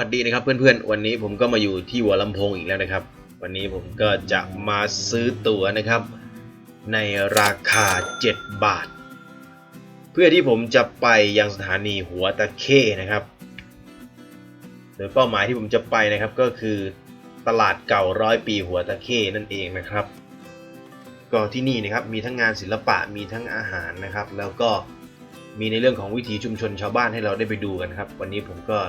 สวัสดีนะครับเพื่อนๆ วันนี้ผมก็มาอยู่ที่หัวลำโพงอีกแล้วนะครับ วันนี้ผมก็จะมาซื้อตั๋วนะครับ ในราคา 7 บาท เพื่อที่ผมจะไปยังสถานีหัวตะเข้นะครับ โดยเป้าหมายที่ผมจะไปนะครับก็คือตลาดเก่าร้อยปีหัวตะเข้นั่นเองนะครับ ก็ที่นี่นะครับมีทั้งงานศิลปะมีทั้งอาหารนะครับ แล้วก็มีในเรื่องของวิถีชุมชนชาวบ้านให้เราได้ไปดูกันครับ วันนี้ผมก็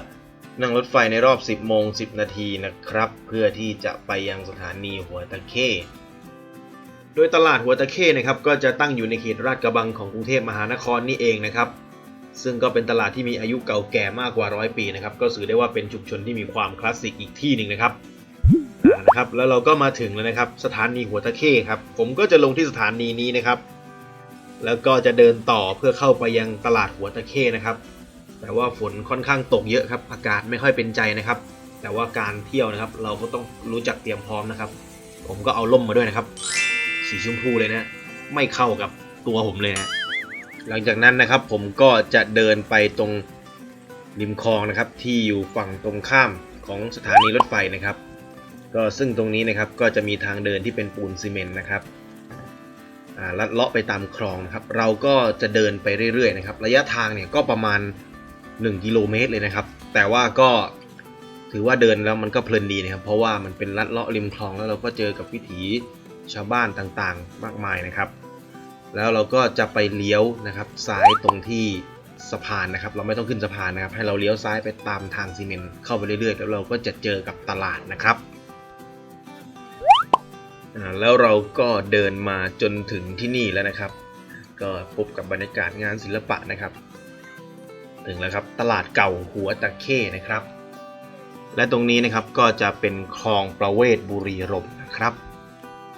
นั่งรถไฟในรอบ 10 โมง 10 นาทีนะครับ เพื่อที่จะไปยังสถานีหัวตะเข้ โดยตลาดหัวตะเข้นะครับก็จะตั้งอยู่ในเขตลาดกระบังของกรุงเทพมหานครนี่เองนะครับ ซึ่งก็เป็นตลาดที่มีอายุเก่าแก่มากกว่าร้อยปีนะครับ ก็ถือได้ว่าเป็นชุมชนที่มีความคลาสสิกอีกที่หนึ่งนะครับนะครับ แล้วเราก็มาถึงแล้วนะครับ สถานีหัวตะเข้ครับ ผมก็จะลงที่สถานีนี้นะครับ แล้วก็จะเดินต่อเพื่อเข้าไปยังตลาดหัวตะเข้นะครับ แต่ว่าฝนค่อนข้างตกเยอะครับ อากาศไม่ค่อยเป็นใจนะครับ แต่ว่าการเที่ยวนะครับ เราก็ต้องรู้จักเตรียมพร้อมนะครับ ผมก็เอาล่มมาด้วยนะครับ สีชมพูเลยนะ ไม่เข้ากับตัวผมเลยนะหลังจากนั้นนะครับผมก็จะเดินไปตรงริมคลองนะครับ ที่อยู่ฝั่งตรงข้ามของสถานีรถไฟนะครับ ก็ซึ่งตรงนี้นะครับก็จะมีทางเดินที่เป็นปูนซีเมนต์นะครับอ่าลัดเลาะไปตามคลองนะครับ เราก็จะเดินไปเรื่อยๆนะครับ ระยะทางเนี่ยก็ประมาณ 1กิโลเมตรเลยนะครับ แต่ว่าก็ถือว่าเดินแล้วมันก็เพลินดีนะครับ เพราะว่ามันเป็นลัดเลาะริมคลองแล้วเราก็เจอกับวิถีชาวบ้านต่างๆ มากมายนะครับ แล้วเราก็จะไปเลี้ยวนะครับ ซ้ายตรงที่สะพานนะครับ เราไม่ต้องขึ้นสะพานนะครับ ให้เราเลี้ยวซ้ายไปตามทางซีเมนต์เข้าไปเรื่อยๆ แล้วเราก็จะเจอกับตลาดนะครับแล้วเราก็เดินมาจนถึงที่นี่แล้วนะครับ ก็พบกับบรรยากาศงานศิลปะนะครับ ถึงแล้วครับตลาดเก่าหัวตะเข้นะครับ และตรงนี้นะครับก็จะเป็นคลองประเวศบุรีรมนะครับ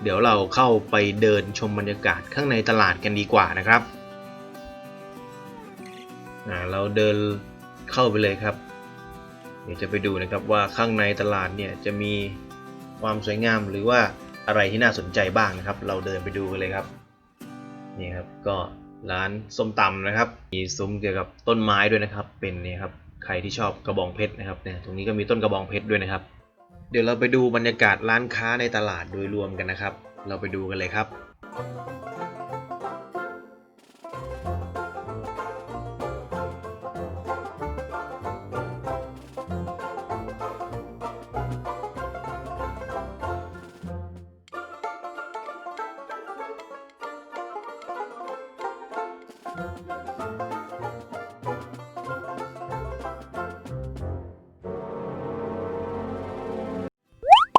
เดี๋ยวเราเข้าไปเดินชมบรรยากาศข้างในตลาดกันดีกว่านะครับเราเดินเข้าไปเลยครับ เดี๋ยวจะไปดูนะครับว่าข้างในตลาดเนี่ยจะมีความสวยงามหรือว่าอะไรที่น่าสนใจบ้างนะครับ เราเดินไปดูกันเลยครับ นี่ครับก็ ร้านส้มตำนะครับ มีซุ้มเกี่ยวกับต้นไม้ด้วยนะครับ เป็นเนี่ยครับใครที่ชอบกระบองเพชรนะครับเนี่ยตรงนี้ก็มีต้นกระบองเพชรด้วยนะครับ เดี๋ยวเราไปดูบรรยากาศร้านค้าในตลาดโดยรวมกันนะครับ เราไปดูกันเลยครับ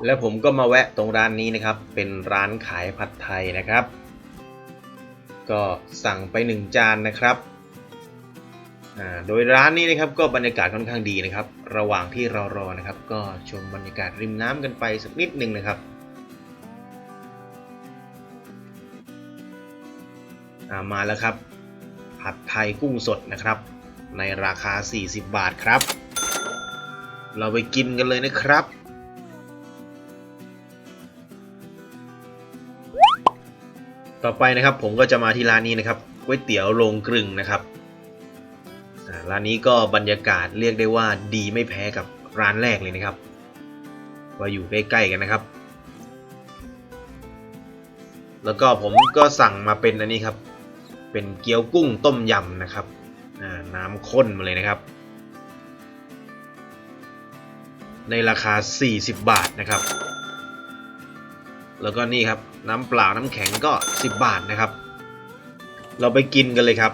แล้วผมก็มาแวะตรงร้านนี้นะครับ เป็นร้านขายผัดไทยนะครับ ก็สั่งไปหนึ่งจานนะครับ โดยร้านนี้นะครับก็บรรยากาศค่อนข้างดีนะครับ ระหว่างที่เรารอนะครับ ก็ชมบรรยากาศริมน้ำกันไปสักนิดหนึ่งนะครับามาแล้วครับ ผัดไทยกุ้งสดนะครับ ในราคา 40 บาทครับ เราไปกินกันเลยนะครับ ต่อไปนะครับผมก็จะมาที่ร้านนี้นะครับก๋วยเตี๋ยวโรงกลึงนะครับร้านนี้ก็บรรยากาศเรียกได้ว่าดีไม่แพ้กับร้านแรกเลยนะครับว่าอยู่ใกล้ๆกันนะครับ แล้วก็ผมก็สั่งมาเป็นอันนี้ครับ เป็นเกี๊ยวกุ้งต้มยำนะครับน้ำข้นมาเลยนะครับ ในราคา 40 บาทนะครับ แล้วก็นี่ครับน้ำเปล่าน้ำแข็งก็ 10 บาทนะครับ เราไปกินกันเลยครับ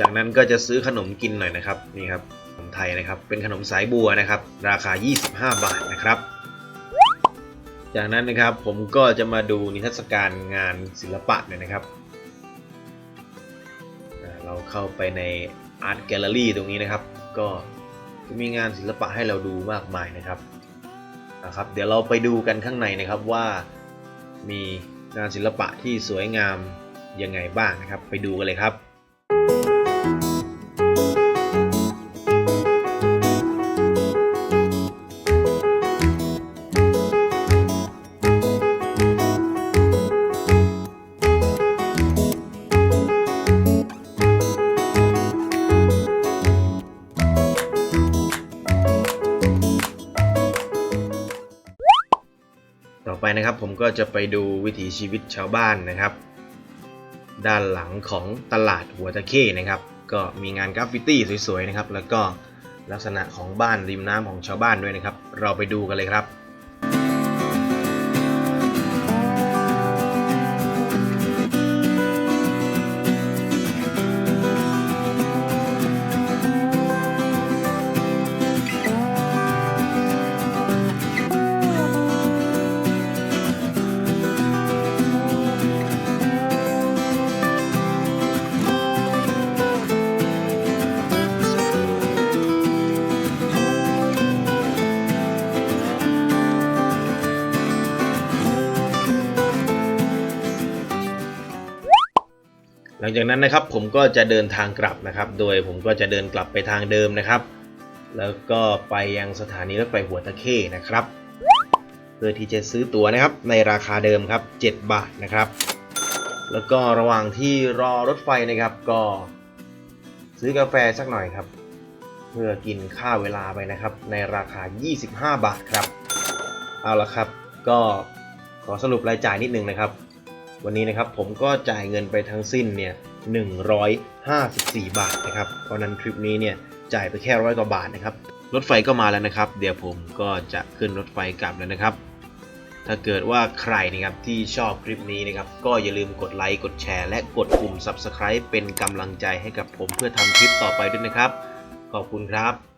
จากนั้นก็จะซื้อขนมกินหน่อยนะครับนี่ครับ ไทยนะครับ เป็นขนมสายบัวนะครับ ราคา 25 บาทนะครับ จากนั้นนะครับผมก็จะมาดูนิทรรศการงานศิลปะหน่อยนะครับ เราเข้าไปใน Art Gallery ตรงนี้นะครับ ก็จะมีงานศิลปะให้เราดูมากมายนะครับนะครับ เดี๋ยวเราไปดูกันข้างในนะครับว่ามีงานศิลปะที่สวยงามยังไงบ้างนะครับ ไปดูกันเลยครับ นะครับ ผมก็จะไปดูวิถีชีวิตชาวบ้านนะครับ ด้านหลังของตลาดหัวตะเข้นะครับ ก็มีงานกราฟฟิตี้สวยๆนะครับ แล้วก็ลักษณะของบ้านริมน้ำของชาวบ้านด้วยนะครับ เราไปดูกันเลยครับ หลังจากนั้นนะครับผมก็จะเดินทางกลับนะครับ โดยผมก็จะเดินกลับไปทางเดิมนะครับ แล้วก็ไปยังสถานีรถไฟหัวตะเข้นะครับ เพื่อที่จะซื้อตั๋วนะครับในราคาเดิมครับ 7 บาทนะครับ แล้วก็ระหว่างที่รอรถไฟนะครับก็ซื้อกาแฟสักหน่อยครับ เพื่อกินค่าเวลาไปนะครับ ในราคา 25 บาทครับ เอาละครับ ก็ขอสรุปรายจ่ายนิดนึงนะครับ วันนี้นะครับผมก็จ่ายเงินไปทั้งสิ้นเนี่ย154 บาทนะครับ เพราะนั้นทริปนี้เนี่ยจ่ายไปแค่ร้อยกว่าบาทนะครับ รถไฟก็มาแล้วนะครับ เดี๋ยวผมก็จะขึ้นรถไฟกลับแล้วนะครับ ถ้าเกิดว่าใครนะครับที่ชอบคลิปนี้นะครับ ก็อย่าลืมกดไลค์ กดแชร์ และกดปุ่ม Subscribe เป็นกำลังใจให้กับผมเพื่อทำคลิปต่อไปด้วยนะครับ ขอบคุณครับ